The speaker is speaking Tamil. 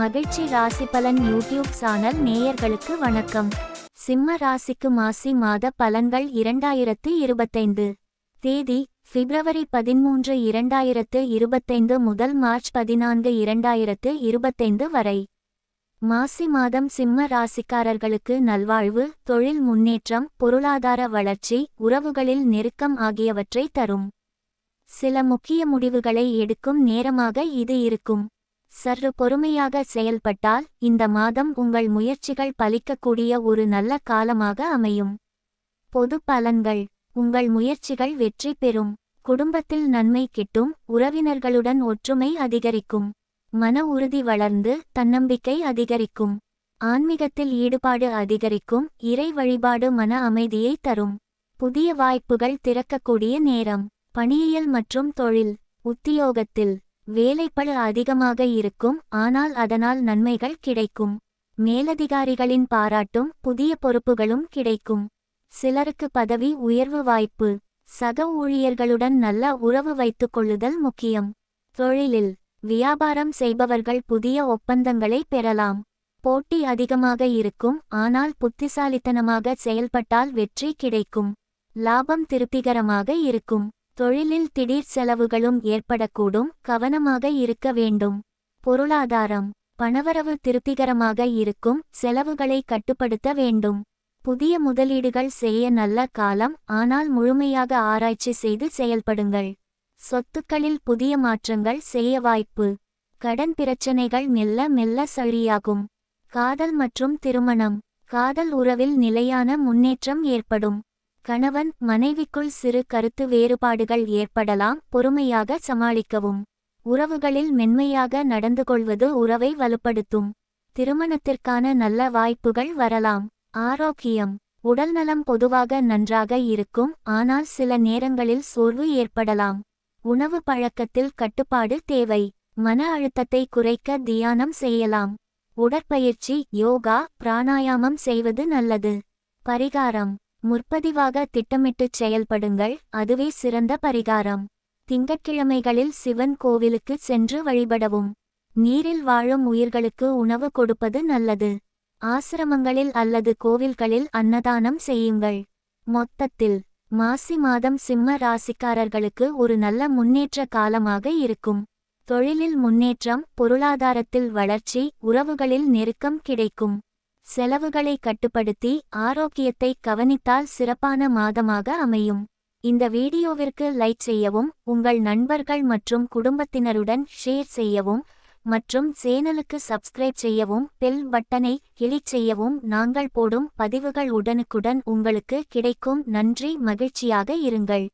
மகிழ்ச்சி ராசி பலன் யூடியூப் சேனல் நேயர்களுக்கு வணக்கம். சிம்ம ராசிக்கு மாசி மாத பலன்கள் இரண்டாயிரத்து இருபத்தைந்து. தேதி பிப்ரவரி பதிமூன்று இரண்டாயிரத்து இருபத்தைந்து முதல் மார்ச் பதினான்கு இரண்டாயிரத்து இருபத்தைந்து வரை. மாசி மாதம் சிம்ம ராசிக்காரர்களுக்கு நல்வாழ்வு தொழில் முன்னேற்றம் பொருளாதார வளர்ச்சி உறவுகளில் நெருக்கம் ஆகியவற்றை தரும். சில முக்கிய முடிவுகளை எடுக்கும் நேரமாக இது இருக்கும். சற்று பொறுமையாக செயல்பட்டால் இந்த மாதம் உங்கள் முயற்சிகள் பலிக்கக்கூடிய ஒரு நல்ல காலமாக அமையும். பொது பலன்கள். உங்கள் முயற்சிகள் வெற்றி பெறும். குடும்பத்தில் நன்மை கிட்டும். உறவினர்களுடன் ஒற்றுமை அதிகரிக்கும். மன உறுதி வளர்ந்து தன்னம்பிக்கை அதிகரிக்கும். ஆன்மீகத்தில் ஈடுபாடு அதிகரிக்கும். இறை வழிபாடு மன அமைதியை தரும். புதிய வாய்ப்புகள் திறக்கக்கூடிய நேரம். பணியியல் மற்றும் தொழில். உத்தியோகத்தில் வேலைப்பளு அதிகமாக இருக்கும் ஆனால் அதனால் நன்மைகள் கிடைக்கும். மேலதிகாரிகளின் பாராட்டும் புதிய பொறுப்புகளும் கிடைக்கும். சிலருக்கு பதவி உயர்வு வாய்ப்பு. சக ஊழியர்களுடன் நல்ல உறவு வைத்துக் கொள்ளுதல் முக்கியம். தொழிலில் வியாபாரம் செய்பவர்கள் புதிய ஒப்பந்தங்களை பெறலாம். போட்டி அதிகமாக இருக்கும் ஆனால் புத்திசாலித்தனமாக செயல்பட்டால் வெற்றி கிடைக்கும். லாபம் திருப்திகரமாக இருக்கும். தொழிலில் திடீர் செலவுகளும் ஏற்படக்கூடும் கவனமாக இருக்க வேண்டும். பொருளாதாரம் பணவரவு திருப்திகரமாக இருக்கும் செலவுகளை கட்டுப்படுத்த வேண்டும். புதிய முதலீடுகள் செய்ய நல்ல காலம் ஆனால் முழுமையாக ஆராய்ச்சி செய்து செயல்படுங்கள். சொத்துக்களில் புதிய மாற்றங்கள் செய்ய வாய்ப்பு. கடன் பிரச்சனைகள் மெல்ல மெல்ல சரியாகும். காதல் மற்றும் திருமணம். காதல் உறவில் நிலையான முன்னேற்றம் ஏற்படும். கணவன் மனைவிக்குள் சிறு கருத்து வேறுபாடுகள் ஏற்படலாம் பொறுமையாக சமாளிக்கவும். உறவுகளில் மென்மையாக நடந்து கொள்வது உறவை வலுப்படுத்தும். திருமணத்திற்கான நல்ல வாய்ப்புகள் வரலாம். ஆரோக்கியம். உடல்நலம் பொதுவாக நன்றாக இருக்கும் ஆனால் சில நேரங்களில் சோர்வு ஏற்படலாம். உணவு பழக்கத்தில் கட்டுப்பாடு தேவை. மன அழுத்தத்தை குறைக்க தியானம் செய்யலாம். உடற்பயிற்சி யோகா பிராணாயாமம் செய்வது நல்லது. பரிகாரம். முற்பதிவாக திட்டமிட்டுச் செயல்படுங்கள் அதுவே சிறந்த பரிகாரம். திங்கட்கிழமைகளில் சிவன் கோவிலுக்கு சென்று வழிபடவும். நீரில் வாழும் உயிர்களுக்கு உணவு கொடுப்பது நல்லது. ஆசிரமங்களில் அல்லது கோவில்களில் அன்னதானம் செய்யுங்கள். மொத்தத்தில் மாசி மாதம் சிம்ம ராசிக்காரர்களுக்கு ஒரு நல்ல முன்னேற்ற காலமாக இருக்கும். தொழிலில் முன்னேற்றம் பொருளாதாரத்தில் வளர்ச்சி உறவுகளில் நெருக்கம் கிடைக்கும். செலவுகளை கட்டுப்படுத்தி ஆரோக்கியத்தை கவனித்தால் சிறப்பான மாதமாக அமையும். இந்த வீடியோவிற்கு லைக் செய்யவும் உங்கள் நண்பர்கள் மற்றும் குடும்பத்தினருடன் ஷேர் செய்யவும் மற்றும் சேனலுக்கு சப்ஸ்கிரைப் செய்யவும் பெல் பட்டனை கிளிக் செய்யவும் நாங்கள் போடும் பதிவுகள் உடனுக்குடன் உங்களுக்கு கிடைக்கும். நன்றி மகிழ்ச்சியாக இருங்கள்.